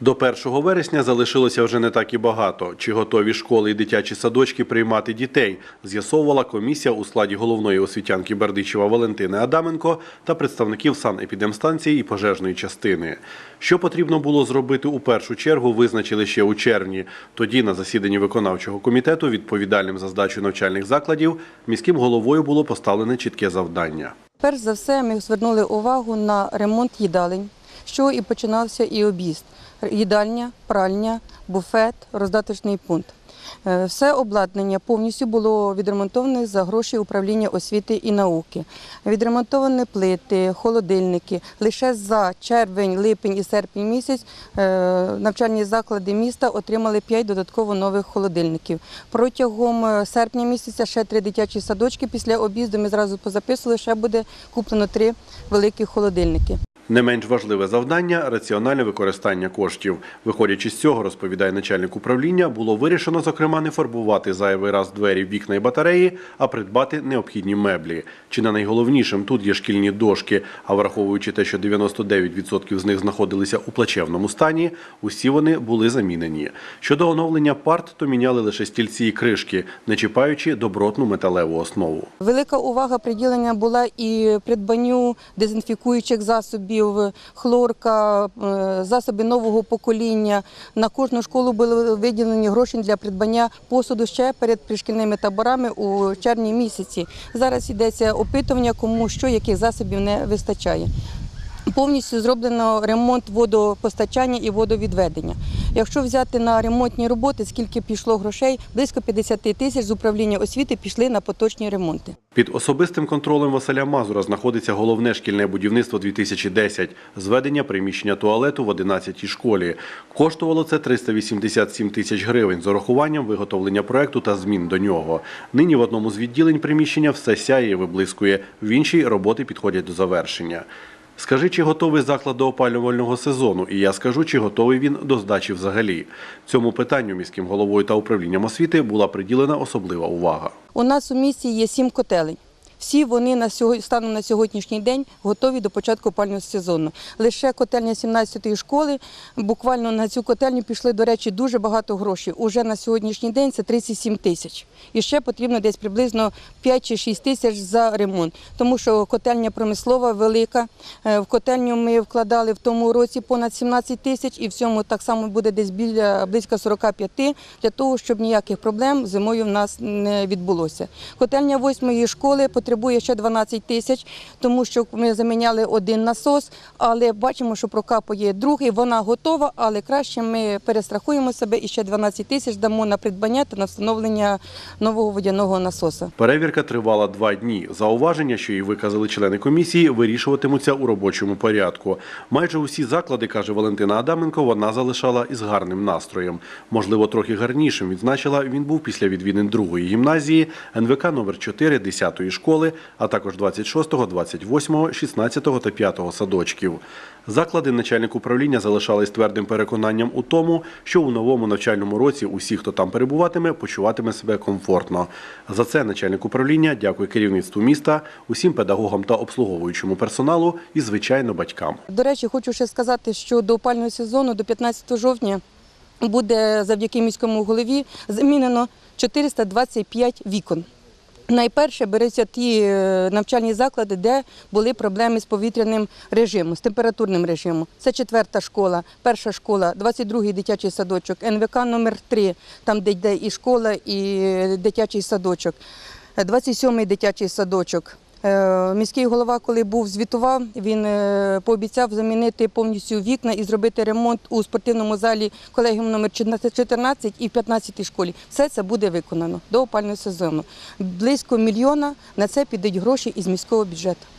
До 1 вересня залишилося вже не так і багато. Чи готові школи і дитячі садочки приймати дітей, з'ясовувала комісія у складі головної освітянки Бердичева Валентини Адаменко та представників санепідемстанції і пожежної частини. Що потрібно було зробити у першу чергу, визначили ще у червні. Тоді на засіданні виконавчого комітету, відповідальним за здачу навчальних закладів, міським головою було поставлене чітке завдання. Перш за все, ми звернули увагу на ремонт їдалень, чого і починався і об'їзд. Їдальня, пральня, буфет, роздаточний пункт. Е, Все обладнання повністю було відремонтоване за гроші управління освіти і науки. Відремонтовані плити, холодильники. Лише за червень, липень і серпень місяць е, навчальні заклади міста отримали 5 додатково нових холодильників. Протягом е, серпня місяця ще три дитячі садочки. Після об'їзду ми зразу позаписували, ще буде куплено три великі холодильники. Не менш важливе завдання раціональне використання коштів. Виходячи з цього, розповідає начальник управління, було вирішено, зокрема, не фарбувати зайвий раз двері, вікна і батареї, а придбати необхідні меблі. Чи не найголовнішим тут є шкільні дошки, а враховуючи те, що 99% з них знаходилися у плачевному стані, усі вони були замінені. Щодо оновлення парт, то міняли лише стільці і кришки, не чіпаючи добротну металеву основу. Велика увага приділення була і придбанню дезінфікуючих засобів, хлорка, е, засоби нового покоління. На кожну школу були виділені гроші для придбання посуду ще перед пришкільними таборами у червні місяці. Зараз йдеться опитування, кому що яких засобів не вистачає. Повністю зроблено ремонт водопостачання і водовідведення. Якщо взяти на ремонтні роботи, скільки пішло грошей, близько 50 тисяч з управління освіти пішли на поточні ремонти. Під особистим контролем Василя Мазура знаходиться головне шкільне будівництво 2010 – зведення приміщення туалету в 11-й школі. Коштувало це 387 тисяч гривень з урахуванням виготовлення проекту та змін до нього. Нині в одному з відділень приміщення все сяє і виблискує, в іншій роботи підходять до завершення. Скажи, чи готовий заклад до опалювального сезону, і я скажу, чи готовий він до здачі взагалі. Цьому питанню міським головою та управлінням освіти була приділена особлива увага. У нас у місті є сім котелень. Всі вони на сьогодні станом на сьогоднішній день готові до початку опального сезону. Лише котельня 17-ї школи. Буквально на цю котельню пішли, до речі, дуже багато грошей. Уже на сьогоднішній день це 37 тисяч. І ще потрібно десь приблизно 5 чи 6 тисяч за ремонт, тому що котельня промислова велика. Е, В котельню ми вкладали в тому році понад 17 тисяч, і в цьому так само буде десь біля близько 45 для того, щоб ніяких проблем зимою в нас не відбулося. Котельня восьмої школи потребує ще 12 тисяч, тому що ми заміняли один насос, але бачимо, що прокапує другий. Вона готова, але краще ми перестрахуємо себе і ще 12 тисяч дамо на придбання та на встановлення нового водяного насоса. Перевірка тривала два дні. Зауваження, що її виказали члени комісії, вирішуватимуться у робочому порядку. Майже усі заклади, каже Валентина Адаменко, вона залишала із гарним настроєм. Можливо, трохи гарнішим відзначила він був після відвідин другої гімназії, НВК номер 4 10-ї школи, а також 26-го, 28-го, 16-го та 5-го садочків. Заклади начальник управління залишались твердим переконанням у тому, що у новому навчальному році усі, хто там перебуватиме, почуватиме себе комфортно. За це начальник управління дякує керівництву міста, усім педагогам та обслуговуючому персоналу і, звичайно, батькам. До речі, хочу ще сказати, що до опального сезону, до 15 жовтня, буде завдяки міському голові замінено 425 вікон. Найперше беруться ті е, навчальні заклади, де були проблеми з повітряним режимом, з температурним режимом. Це четверта школа, перша школа, 22-й дитячий садочок, НВК номер 3 там де йде і школа, і дитячий садочок, 27-й дитячий садочок. Е, Міський голова, коли був звітував, він е, пообіцяв замінити повністю вікна і зробити ремонт у спортивному залі колегіум номер 14 і в 15 школі. Все це буде виконано до опального сезону. Близько мільйона на це підуть гроші із міського бюджету.